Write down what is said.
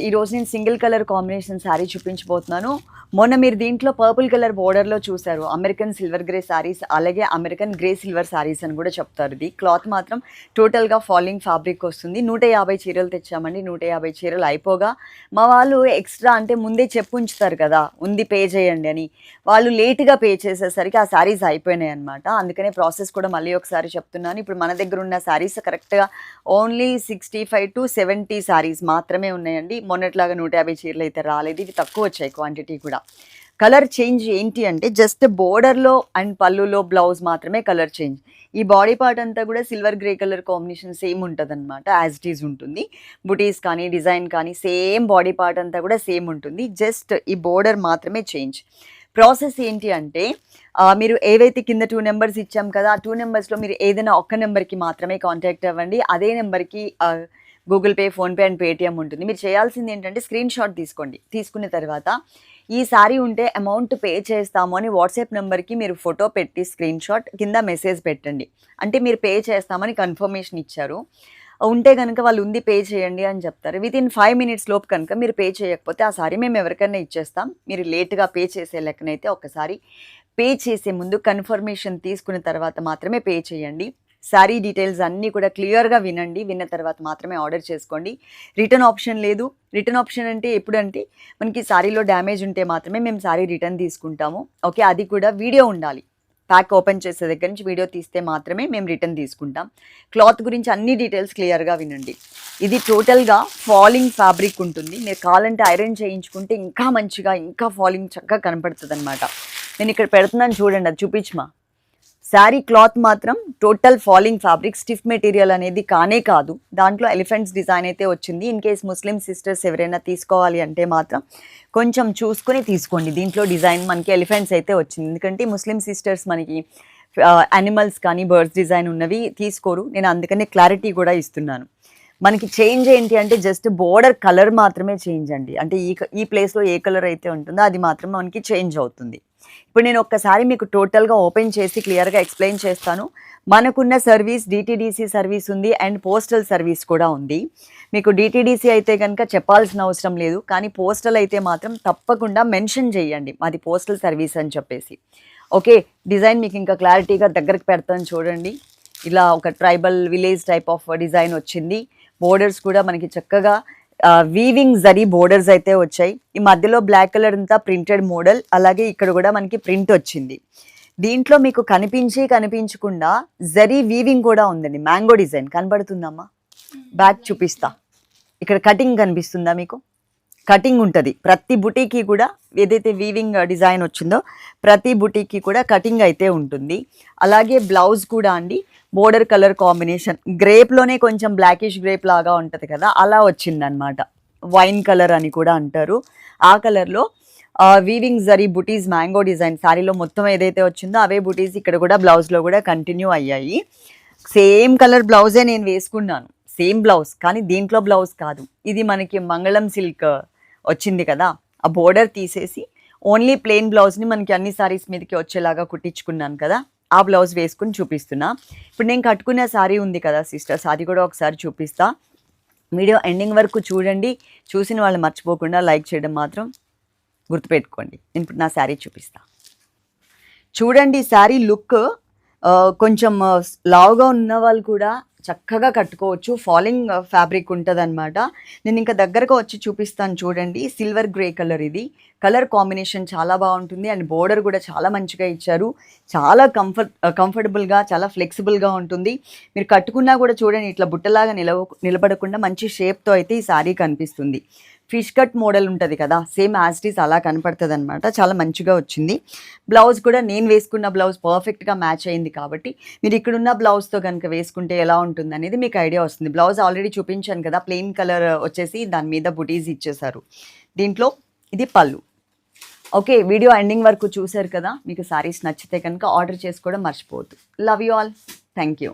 ఈ రోజు నేను సింగిల్ కలర్ కాంబినేషన్ శారీ చూపించబోతున్నాను. మొన్న మీరు దీంట్లో పర్పుల్ కలర్ బోర్డర్లో చూశారు. అమెరికన్ సిల్వర్ గ్రే శారీస్ అలాగే అమెరికన్ గ్రే సిల్వర్ శారీస్ అని కూడా చెప్తారు ఇది. క్లాత్ మాత్రం టోటల్గా ఫాలోయింగ్ ఫ్యాబ్రిక్ వస్తుంది. నూట యాభై చీరలు తెచ్చామండి. నూట యాభై చీరలు అయిపోగా మా వాళ్ళు ఎక్స్ట్రా అంటే ముందే చెప్పు ఉంచుతారు కదా ఉంది పే చేయండి అని. వాళ్ళు లేట్గా పే చేసేసరికి ఆ శారీస్ అయిపోయినాయి అనమాట అందుకనే ప్రాసెస్ కూడా మళ్ళీ ఒకసారి చెప్తున్నాను. ఇప్పుడు మన దగ్గర ఉన్న శారీస్ కరెక్ట్గా only sixty five to seventy sarees మాత్రమే ఉన్నాయండి. మొన్నట్లాగా నూట యాభై చీరలు అయితే రాలేదు. ఇవి తక్కువ వచ్చాయి క్వాంటిటీ కూడా. కలర్ చేంజ్ ఏంటి అంటే జస్ట్ బోర్డర్లో అండ్ పళ్ళులో బ్లౌజ్ మాత్రమే కలర్ చేంజ్ ఈ బాడీ పార్ట్ అంతా కూడా silver grey colour combination same ఉంటుంది అనమాట యాజ్ ఇట్ ఈజ్ ఉంటుంది. బుటీస్ కానీ డిజైన్ కానీ సేమ్ బాడీ పార్ట్ అంతా కూడా సేమ్ ఉంటుంది. జస్ట్ ఈ బోర్డర్ మాత్రమే చేంజ్ ప్రాసెస్ ఏంటి అంటే మీరు ఏవైతే కింద టూ నెంబర్స్ ఇచ్చాం కదా ఆ టూ నెంబర్స్లో మీరు ఏదైనా ఒక్క నెంబర్కి మాత్రమే కాంటాక్ట్ అవ్వండి. అదే నెంబర్కి Google pay PhonePe and Paytm ఉంటుంది. మీరు చేయాల్సింది ఏంటంటే స్క్రీన్ షాట్ తీసుకోండి. తీసుకున్న తర్వాత ఈ సారీ ఉంటే అమౌంట్ పే చేస్తాము అని వాట్సాప్ నెంబర్కి మీరు ఫోటో పెట్టి స్క్రీన్ షాట్ కింద మెసేజ్ పెట్టండి. అంటే మీరు పే చేస్తామని కన్ఫర్మేషన్ ఇచ్చారు. ఉంటే కనుక వాళ్ళు ఉంది పే చేయండి అని చెప్తారు. విత్ ఇన్ ఫైవ్ మినిట్స్ లోపు కనుక మీరు పే చేయకపోతే ఆ సారీ మేము ఎవరికైనా ఇచ్చేస్తాం. మీరు లేట్గా పే చేసే లెక్కనైతే ఒకసారి పే చేసే ముందు కన్ఫర్మేషన్ తీసుకున్న తర్వాత మాత్రమే పే చేయండి. శారీ డీటెయిల్స్ అన్నీ కూడా క్లియర్గా వినండి. విన్న తర్వాత మాత్రమే ఆర్డర్ చేసుకోండి. రిటర్న్ ఆప్షన్ లేదు. రిటర్న్ ఆప్షన్ అంటే ఎప్పుడంటే మనకి శారీలో డ్యామేజ్ ఉంటే మాత్రమే మేము శారీ రిటర్న్ తీసుకుంటాము. ఓకే? అది కూడా వీడియో ఉండాలి. ప్యాక్ ఓపెన్ చేసే దగ్గర నుంచి వీడియో తీస్తే మాత్రమే మేము రిటర్న్ తీసుకుంటాం. క్లాత్ గురించి అన్ని డీటెయిల్స్ క్లియర్గా వినండి. ఇది టోటల్గా ఫాలింగ్ ఫ్యాబ్రిక్ ఉంటుంది. మీరు కావాలంటే ఐరన్ చేయించుకుంటే ఇంకా మంచిగా ఇంకా ఫాలింగ్ చక్కగా కనపడుతుంది అనమాట నేను ఇక్కడ పెడుతున్నాను చూడండి అది చూపించమా? శారీ క్లాత్ మాత్రం total falling fabric stiff material అనేది కానే కాదు. దాంట్లో ఎలిఫెంట్స్ డిజైన్ అయితే వచ్చింది. ఇన్ కేస్ ముస్లిం సిస్టర్స్ ఎవరైనా తీసుకోవాలి అంటే మాత్రం కొంచెం చూసుకొని తీసుకోండి. దీంట్లో డిజైన్ మనకి ఎలిఫెంట్స్ అయితే వచ్చింది. ఎందుకంటే ముస్లిం సిస్టర్స్ మనకి యానిమల్స్ కానీ బర్డ్స్ డిజైన్ ఉన్నవి తీసుకోరు. నేను అందుకనే క్లారిటీ కూడా ఇస్తున్నాను. మనకి చేంజ్ ఏంటి అంటే జస్ట్ బోర్డర్ కలర్ మాత్రమే చేంజ్ అండి. అంటే ఈ ఈ ప్లేస్లో ఏ కలర్ అయితే ఉంటుందో అది మాత్రం మనకి చేంజ్ అవుతుంది. ఇప్పుడు నేను ఒక్కసారి మీకు టోటల్గా ఓపెన్ చేసి క్లియర్గా ఎక్స్ప్లెయిన్ చేస్తాను. మనకున్న సర్వీస్ డిటీడీసీ సర్వీస్ ఉంది అండ్ పోస్టల్ సర్వీస్ కూడా ఉంది. మీకు డిటీడీసీ అయితే కనుక చెప్పాల్సిన అవసరం లేదు. కానీ పోస్టల్ అయితే మాత్రం తప్పకుండా మెన్షన్ చేయండి. మాది పోస్టల్ సర్వీస్ అని చెప్పేసి. ఓకే డిజైన్ మీకు ఇంకా క్లారిటీగా దగ్గరకు పెడతాను చూడండి. ఇలా ఒక tribal village type of design వచ్చింది. బోర్డర్స్ కూడా మనకి చక్కగా వీవింగ్ జరీ బోర్డర్స్ అయితే వచ్చాయి. ఈ మధ్యలో బ్లాక్ కలర్ అంతా ప్రింటెడ్ మోడల్ అలాగే ఇక్కడ కూడా మనకి ప్రింట్ వచ్చింది. దీంట్లో మీకు కనిపించి కనిపించకుండా జరీ వీవింగ్ కూడా ఉందండి. Mango design కనబడుతుందమ్మా? బ్యాక్ చూపిస్తా. ఇక్కడ కటింగ్ కనిపిస్తుందా మీకు? కటింగ్ ఉంటుంది. ప్రతి బుటీకి కూడా ఏదైతే వీవింగ్ డిజైన్ వచ్చిందో ప్రతి బుటీకి కూడా కటింగ్ అయితే ఉంటుంది. అలాగే బ్లౌజ్ కూడా అండి. Border colour combination. గ్రేప్లోనే కొంచెం బ్లాకిష్ గ్రేప్ లాగా ఉంటుంది కదా అలా వచ్చిందనమాట వైన్ కలర్ అని కూడా అంటారు. ఆ కలర్లో వీవింగ్ జరీ బుటీస్ మ్యాంగో డిజైన్ శారీలో మొత్తం ఏదైతే వచ్చిందో అవే బుటీస్ ఇక్కడ కూడా బ్లౌజ్లో కూడా కంటిన్యూ అయ్యాయి. సేమ్ కలర్ బ్లౌజే నేను వేసుకున్నాను. సేమ్ బ్లౌజ్ కానీ దీంట్లో బ్లౌజ్ కాదు. ఇది మనకి మంగళం సిల్క్ వచ్చింది కదా ఆ బోర్డర్ తీసేసి ఓన్లీ ప్లెయిన్ బ్లౌజ్ని మనకి అన్ని సారీస్ మీదకి వచ్చేలాగా కుట్టించుకున్నాను కదా. ఆ బ్లౌజ్ వేసుకుని చూపిస్తున్నా. ఇప్పుడు నేను కట్టుకునే శారీ ఉంది కదా సిస్టర్స్ అది కూడా ఒకసారి చూపిస్తా. వీడియో ఎండింగ్ వరకు చూడండి. చూసిన వాళ్ళు మర్చిపోకుండా లైక్ చేయడం మాత్రం గుర్తుపెట్టుకోండి. నేను ఇప్పుడు నా శారీ చూపిస్తా. చూడండి శారీ లుక్ కొంచెం లావుగా ఉన్న వాళ్ళు కూడా చక్కగా కట్టుకోవచ్చు. ఫాలింగ్ ఫ్యాబ్రిక్ ఉంటుంది అనమాట నేను ఇంకా దగ్గరగా వచ్చి చూపిస్తాను చూడండి. సిల్వర్ గ్రే కలర్ ఇది. కలర్ కాంబినేషన్ చాలా బాగుంటుంది. అండ్ బోర్డర్ కూడా చాలా మంచిగా ఇచ్చారు. చాలా కంఫర్ట్ కంఫర్టబుల్గా uh, చాలా ఫ్లెక్సిబుల్గా ఉంటుంది. మీరు కట్టుకున్నా కూడా చూడండి ఇట్లా బుట్టలాగా నిలవ నిలబడకుండా మంచి షేప్తో అయితే ఈ శారీ కనిపిస్తుంది. ఫిష్ కట్ మోడల్ ఉంటుంది కదా సేమ్ యాజ్టీస్ అలా కనపడుతుంది అనమాట చాలా మంచిగా వచ్చింది. బ్లౌజ్ కూడా నేను వేసుకున్న బ్లౌజ్ పర్ఫెక్ట్గా మ్యాచ్ అయింది కాబట్టి మీరు ఇక్కడున్న బ్లౌజ్తో కనుక వేసుకుంటే ఎలా ఉంటుంది అనేది మీకు ఐడియా వస్తుంది. బ్లౌజ్ ఆల్రెడీ చూపించాను కదా ప్లెయిన్ కలర్ వచ్చేసి దాని మీద బుటీస్ ఇచ్చేసారు దీంట్లో ఇది పళ్ళు. ఓకే వీడియో ఎండింగ్ వరకు చూశారు కదా మీకు శారీస్ నచ్చితే కనుక ఆర్డర్ చేసుకోవడం మర్చిపోవద్దు. Love you all thank you